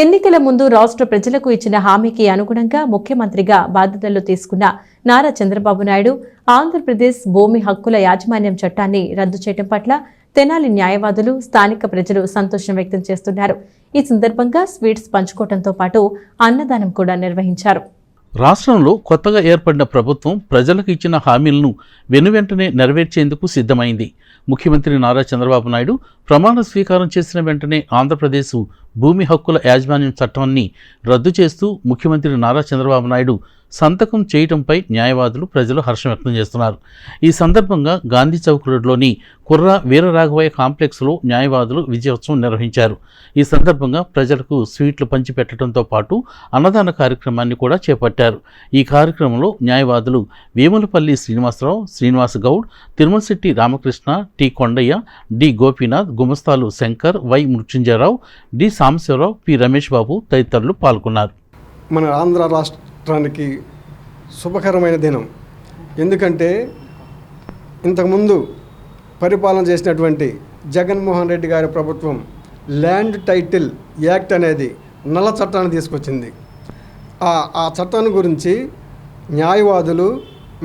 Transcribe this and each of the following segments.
ఎన్నికల ముందు రాష్ట్ర ప్రజలకు ఇచ్చిన హామీకి అనుగుణంగా ముఖ్యమంత్రిగా బాధ్యతలు తీసుకున్న నారా చంద్రబాబు నాయుడు ఆంధ్రప్రదేశ్ భూమి హక్కుల యాజమాన్యం చట్టాన్ని రద్దు చేయడం పట్ల తెనాలి న్యాయవాదులు స్థానిక ప్రజలు సంతోషం వ్యక్తం చేస్తున్నారు. ఈ సందర్భంగా స్వీట్స్ పంచుకోవడంతో పాటు అన్నదానం కూడా నిర్వహించారు. రాష్ట్రంలో కొత్తగా ఏర్పడిన ప్రభుత్వం ప్రజలకు ఇచ్చిన హామీలను వెనువెంటనే నెరవేర్చేందుకు సిద్ధమైంది. ముఖ్యమంత్రి నారా చంద్రబాబు నాయుడు ప్రమాణ స్వీకారం చేసిన వెంటనే ఆంధ్రప్రదేశ్ భూమి హక్కుల యాజమాన్యం చట్టాన్ని రద్దు చేస్తూ ముఖ్యమంత్రి నారా చంద్రబాబు నాయుడు సంతకం చేయటంపై న్యాయవాదులు ప్రజలు హర్షం వ్యక్తం చేస్తున్నారు. ఈ సందర్భంగా గాంధీ చౌక్ రోడ్లోని కుర్ర వీరరాఘవయ్య కాంప్లెక్స్లో న్యాయవాదులు విజయోత్సవం నిర్వహించారు. ఈ సందర్భంగా ప్రజలకు స్వీట్లు పంచిపెట్టడంతో పాటు అన్నదాన కార్యక్రమాన్ని కూడా చేపట్టారు. ఈ కార్యక్రమంలో న్యాయవాదులు Vemulapalli Srinivasarao Srinivas Goud Tirumalasetti Ramakrishna T Kondaiah D Gopinath గుమస్తాలు Shankar Y Mrutyunjayarao D Sambasivarao P Ramesh Babu తదితరులు పాల్గొన్నారు. మన ఆంధ్ర రాష్ట్రానికి శుభకరమైన దినం. ఎందుకంటే ఇంతకుముందు పరిపాలన చేసినటువంటి జగన్మోహన్ రెడ్డి గారి ప్రభుత్వం ల్యాండ్ టైటిల్ యాక్ట్ అనేది నల్ల చట్టాన్ని తీసుకొచ్చింది. ఆ ఆ చట్టాన్ని గురించి న్యాయవాదులు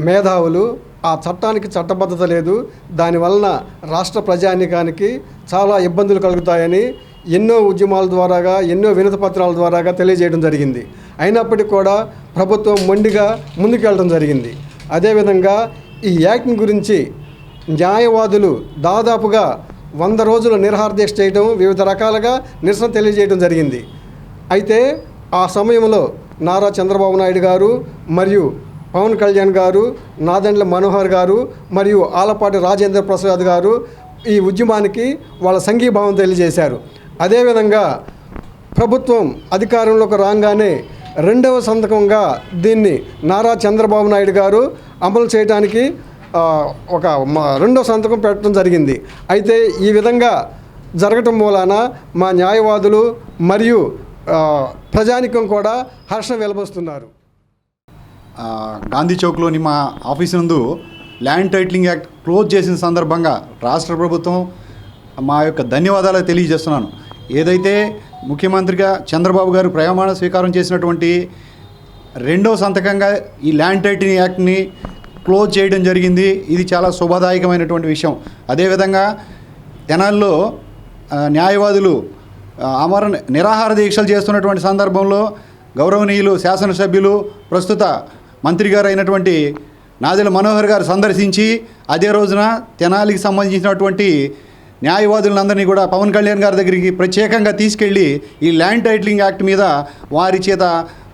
మేధావులు ఆ చట్టానికి చట్టబద్ధత లేదు. దానివలన రాష్ట్ర ప్రజానికానికి చాలా ఇబ్బందులు కలుగుతాయని ఎన్నో ఉద్యమాల ద్వారాగా ఎన్నో వినతి పత్రాల ద్వారాగా తెలియజేయడం జరిగింది. అయినప్పటికీ కూడా ప్రభుత్వం మొండిగా ముందుకెళ్ళడం జరిగింది. అదేవిధంగా ఈ యాక్ట్ని గురించి న్యాయవాదులు దాదాపుగా వంద రోజులు నిరహార చేయడం వివిధ రకాలుగా నిరసన తెలియజేయడం జరిగింది. అయితే ఆ సమయంలో నారా చంద్రబాబు నాయుడు గారు మరియు పవన్ కళ్యాణ్ గారు నాదెండ్ల మనోహర్ గారు మరియు ఆలపాటి రాజేంద్ర ప్రసాద్ గారు ఈ ఉద్యమానికి వాళ్ళ సంఘీభావం తెలియజేశారు. అదేవిధంగా ప్రభుత్వం అధికారంలోకి రాగానే రెండవ సంతకంగా దీన్ని నారా చంద్రబాబు నాయుడు గారు అమలు చేయడానికి ఒక రెండవ రెండో సంతకం పెట్టడం జరిగింది. అయితే ఈ విధంగా జరగటం మూలాన మా న్యాయవాదులు మరియు ప్రజానికం కూడా హర్షం వెలబోస్తున్నారు. గాంధీ చౌక్లోని మా ఆఫీస్ నందు ల్యాండ్ టైటిలింగ్ యాక్ట్ క్లోజ్ చేసిన సందర్భంగా రాష్ట్ర ప్రభుత్వం మా యొక్క ధన్యవాదాలు తెలియజేస్తున్నాను. ఏదైతే ముఖ్యమంత్రిగా చంద్రబాబు గారు ప్రయాణ స్వీకారం చేసినటువంటి రెండవ సంతకంగా ఈ ల్యాండ్ టైటిలింగ్ యాక్ట్ని క్లోజ్ చేయడం జరిగింది. ఇది చాలా శుభదాయకమైనటువంటి విషయం. అదేవిధంగా తెనాల్లో న్యాయవాదులు అమర నిరాహార దీక్షలు చేస్తున్నటువంటి సందర్భంలో గౌరవనీయులు శాసనసభ్యులు ప్రస్తుత మంత్రి గారు అయినటువంటి నాదెల మనోహర్ గారు సందర్శించి అదే రోజున తెనాలికి సంబంధించినటువంటి న్యాయవాదులందరినీ కూడా పవన్ కళ్యాణ్ గారి దగ్గరికి ప్రత్యేకంగా తీసుకెళ్ళి ఈ ల్యాండ్ టైటిలింగ్ యాక్ట్ మీద వారి చేత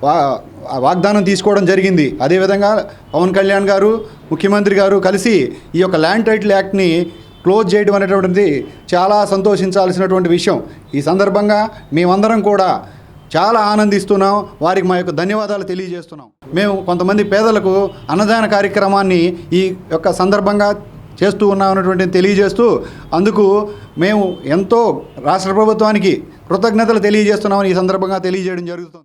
వా వాగ్దానం తీసుకోవడం జరిగింది. అదేవిధంగా పవన్ కళ్యాణ్ గారు ముఖ్యమంత్రి గారు కలిసి ఈ యొక్క ల్యాండ్ టైటిల్ యాక్ట్ని క్లోజ్ చేయడం అనేటువంటిది చాలా సంతోషించాల్సినటువంటి విషయం. ఈ సందర్భంగా మేమందరం కూడా చాలా ఆనందిస్తున్నాం. వారికి మా యొక్క ధన్యవాదాలు తెలియజేస్తున్నాం. మేము కొంతమంది పేదలకు అన్నదాన కార్యక్రమాన్ని ఈ యొక్క సందర్భంగా చేస్తూ ఉన్నామన్నటువంటి తెలియజేస్తూ అందుకు మేము ఎంతో రాష్ట్ర ప్రభుత్వానికి కృతజ్ఞతలు తెలియజేస్తున్నామని ఈ సందర్భంగా తెలియజేయడం జరుగుతుంది.